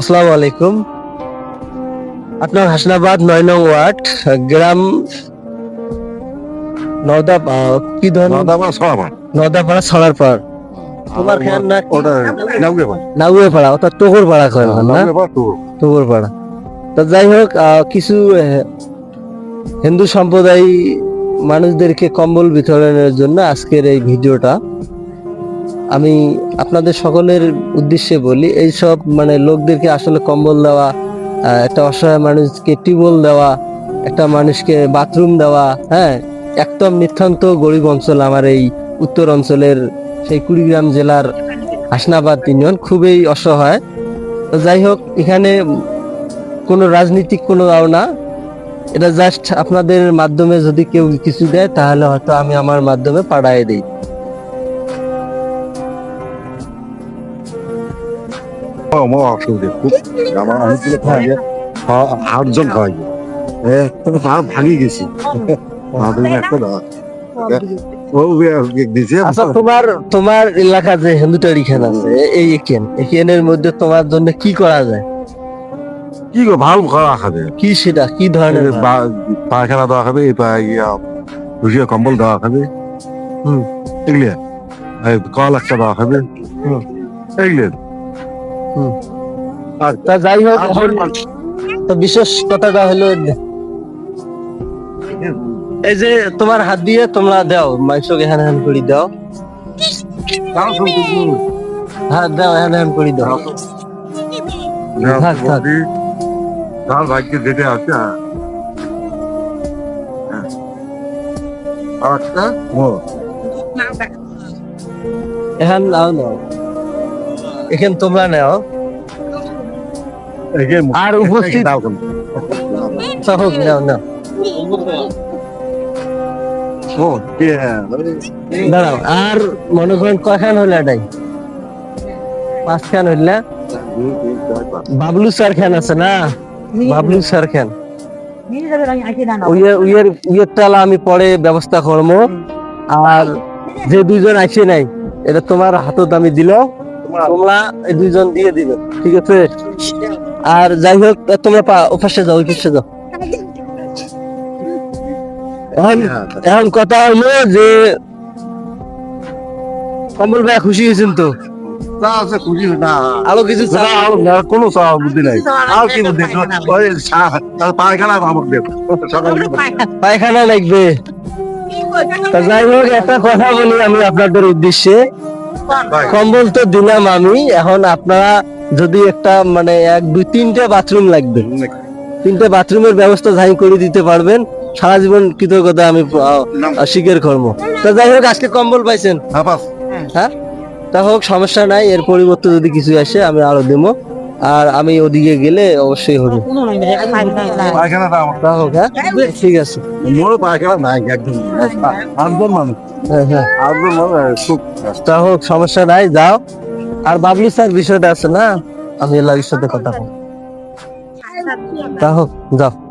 আসসালামু আলাইকুম। আপনার হাসনাবাদ নয় নং ওয়ার্ড গ্রাম নদা কি ধরনের? নদাপাড়া তোমার খেয়াল না? ওটা পাড়া অর্থাৎ টোকর পাড়া কয় না? টোকর পাড়া তো যাই হোক কিছু হিন্দু সম্প্রদায় মানুষদেরকে কম্বল বিতরণের জন্য আজকের এই ভিডিওটা আমি আপনাদের সকলের উদ্দেশ্যে বলি এই সব মানে লোকদেরকে আসলে কম্বল দেওয়া একটা অসহায় মানুষকে টিউবওয়েল দেওয়া, একটা মানুষকে বাথরুম দেওয়া হ্যাঁ একদম নিতান্ত গরিব অঞ্চল আমার এই উত্তর অঞ্চলের সেই কুড়িগ্রাম জেলার হাসনাবাদ ইউনিয়ন, খুবই অসহায়। তো যাই হোক, এখানে কোনো রাজনীতিক কোনো দাও না। এটা জাস্ট আপনাদের মাধ্যমে যদি কেউ কিছু দেয়, তাহলে হয়তো আমি আমার মাধ্যমে পাঠায় দিই। মো অসুবিধে। খুব আমার অনেকগুলো খাওয়া যায় আটজন খাওয়া যায় পা ভাঙি গেছি। আচ্ছা তোমার তোমার এলাকা যে হিন্দুটারি খান আছে এই একেন একেনের মধ্যে তোমার জন্য কি করা যায়? কি গো ভালো খাওয়া খাবে। কি সেটা? কি ধরনের পায়খানা দেওয়া খাবে রুজিয়া কম্বল দেওয়া খাবে। হুম। এগুলি কল একটা দেওয়া খাবে। হুম। এগুলি তা যাই হোক তো বিশেষ কথাটা হলো এই যে তোমার হাত দিয়ে তোমরা দাও মাংসকে হ্যান হ্যান করে দাও। হ্যাঁ দাও হ্যান হ্যান করে দাও। তার ভাগ্যে যেটা আছে এখান নাও নাও এখান তোমরা নাও। আর উপস্থিত দাও কোন আচ্ছা, হোক নাও। নাও দাঁড়াও আর মনে করেন হইলে এটাই? পাঁচখান হইলে? বাবলু স্যার খান আছে না? বাবলু স্যার খান আমি পরে ব্যবস্থা করব। আর যে দুইজন আসে নাই এটা তোমার হাতত আমি দিল। তোমরা এই দুইজন দিয়ে দিবে ঠিক আছে? আর যাই হোক তোমরা ওপাশে যাও যাও। এখন এখন কথা হলো যে কমল ভাই খুশি হয়েছেন তো? না আছে খুঁজি না। আরও কিছু না, চা- আর না, কোনো বুদ্ধি নাই। আর কি বুদ্ধি? ওই চা- তার পায়খানা পায়খানা। লাগবে। যাই হোক একটা কথা বলি আমি আপনাদের উদ্দেশ্যে। কম্বল তো দিলাম আমি এখন আপনারা যদি একটা মানে এক দুই তিনটে বাথরুম লাগবে। তিনটে বাথরুমের ব্যবস্থা যাই করে দিতে পারবেন। সারা জীবন কৃতজ্ঞতা আমি স্বীকার করব। তা যাই হোক আজকে কম্বল পাইছেন। হ্যাঁ, হ্যাঁ? তা হোক সমস্যা নাই এর পরিবর্তে যদি কিছু আসে আমি আরও দেবো। আর আমি ওদিকে গেলে অবশ্যই হবে। হ্যাঁ? ঠিক আছে। মোর পায়খানা নাই একদম। আটজন মানুষ। হ্যাঁ হ্যাঁ। আটজন মানুষ তা হোক সমস্যা নাই যাও। আর বাবলু স্যার বিষয়টা আছে না? আমি এলাকার সাথে কথা বলব। তা হোক যাও।